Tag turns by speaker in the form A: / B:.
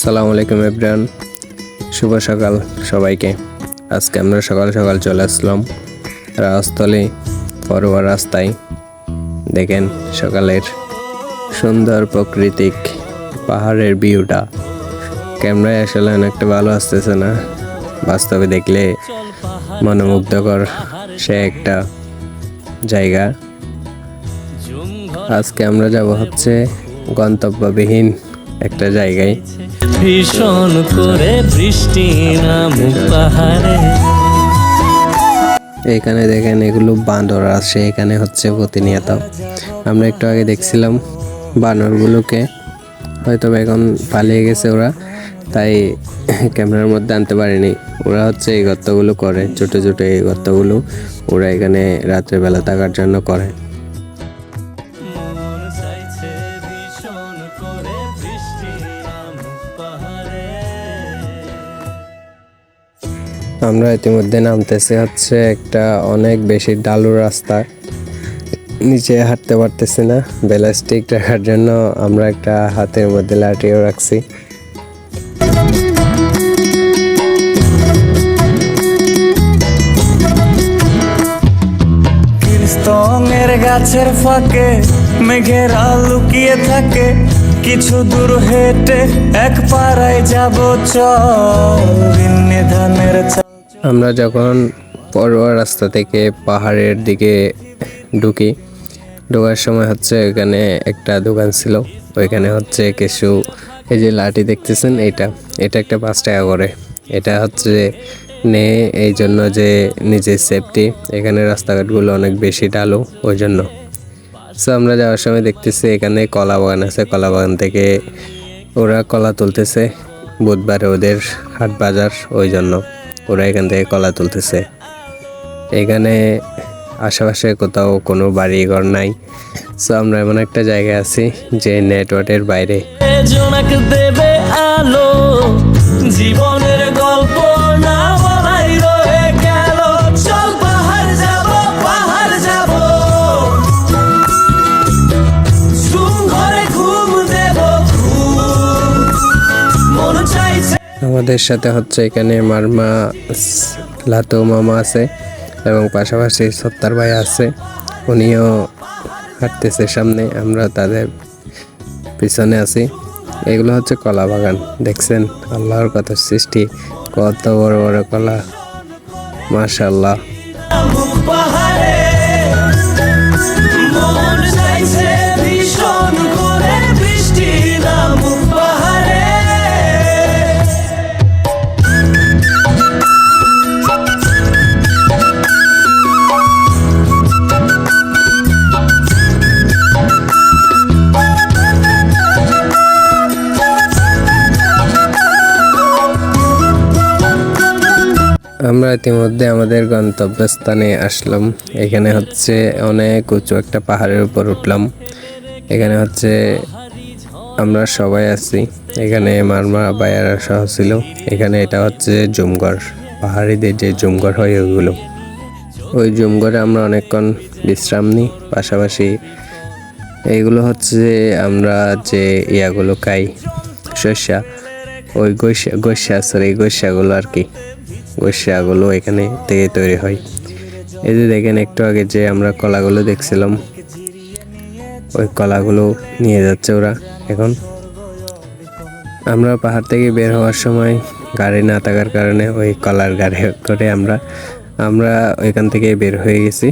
A: সালাম আলাইকুম, এভরিওয়ান। শুভ সকাল সবাইকে। আজকে আমরা সকাল সকাল চলে আসলাম রাজস্থলে পরোয়া রাস্তায়। দেখেন সকালের সুন্দর প্রাকৃতিক পাহাড়ের ভিউটা। ক্যামেরায় আসলে অনেকটা ভালো আসতেছে না। বাস্তবে দেখলে মনোমুগ্ধকর সে একটা জায়গা। আজকে আমরা যাব হচ্ছে গন্তব্যবিহীন একটা জায়গায়।
B: ভীষণ করে বৃষ্টি নামুক পাহাড়ে।
A: এখানে দেখেন এগুলো বাঁদর আছে, এখানে হচ্ছে প্রতিনিয়ত। আমরা একটু আগে দেখছিলাম বানরগুলোকে, হয়তো এখন পালিয়ে গেছে ওরা, তাই ক্যামেরার মধ্যে আনতে পারিনি। ওরা হচ্ছে এই গর্তগুলো করে, ছোটো ছোটো এই গর্তগুলো, ওরা এখানে রাত্রেবেলা থাকার জন্য করে। আমরা ইতিমধ্যে নামতেছি হচ্ছে একটা অনেক বেশি ডালু রাস্তা। নিচে হাঁটতে পারতেছি না, ব্যালাস্টিক রাখার জন্য আমরা একটা হাতের মধ্যে লাঠিও রাখছি।
C: গাছের ফাঁকে মেঘেরা লুকিয়ে থাকে, কিছু দূর হেঁটে এক পাড়ায় যাব চাল।
A: আমরা যখন পরোয়া রাস্তা থেকে পাহাড়ের দিকে ঢুকি, ঢোকার সময় হচ্ছে এখানে একটা দোকান ছিল। ওইখানে হচ্ছে কিছু এই যে লাঠি দেখতেছেন এটা এটা একটা পাঁচ টাকা করে। এটা হচ্ছে নে এই জন্য যে নিজের সেফটি এখানে রাস্তাঘাটগুলো অনেক বেশি ডালো, ওই জন্য। সো আমরা যাওয়ার সময় দেখতেছি এখানে কলা বাগান আছে, কলা বাগান থেকে ওরা কলা তুলতেছে, বুধবারে ওদের হাট বাজার, ওই জন্য। ওরা এখান থেকে কলা তুলতেছে। এখানে আশেপাশে কোথাও কোনো বাড়ি ঘর নাই। সো আমরা এমন একটা জায়গায় আছি যে নেটওয়ার্কের বাইরে।
B: জীবনের গল্প
A: আমাদের সাথে হচ্ছে এখানে মারমা লাতো মামা আছে এবং পাশাপাশি সত্তার ভাই আছে। উনিও হাঁটতেছে সামনে, আমরা তাদের পিছনে আছি। এগুলো হচ্ছে কলা বাগান, দেখছেন? আল্লাহর কত সৃষ্টি, কত বড় বড় কলা। মাশাল্লাহ
B: মন চাইছে
A: আমরা ইতিমধ্যে আমাদের গন্তব্যস্থানে আসলাম। এখানে হচ্ছে অনেক উঁচু একটা পাহাড়ের উপর উঠলাম। এখানে হচ্ছে আমরা সবাই আছি। এখানে মারমা বায়ারা সহ ছিল। এখানে এটা হচ্ছে জুমঘর। পাহাড়িদের যে জুমঘর হয় ওইগুলো। ওই জুমঘরে আমরা অনেকক্ষণ বিশ্রাম নিই। পাশাপাশি এইগুলো হচ্ছে আমরা যে ইয়াগুলো খাই শস্যা ওই গৈসা গৈসা সরি গৈসাগুলো আর কি। গৈসাগুলো এখানে থেকে তৈরি হয়। এই যে দেখেন, একটু আগে যে আমরা কলাগুলো দেখছিলাম, ওই কলাগুলো নিয়ে যাচ্ছে ওরা এখন। আমরা পাহাড় থেকে বের হওয়ার সময় গাড়ি না থাকার কারণে ওই কলার গাড়ি করে আমরা আমরা ওইখান থেকে বের হয়ে গেছি।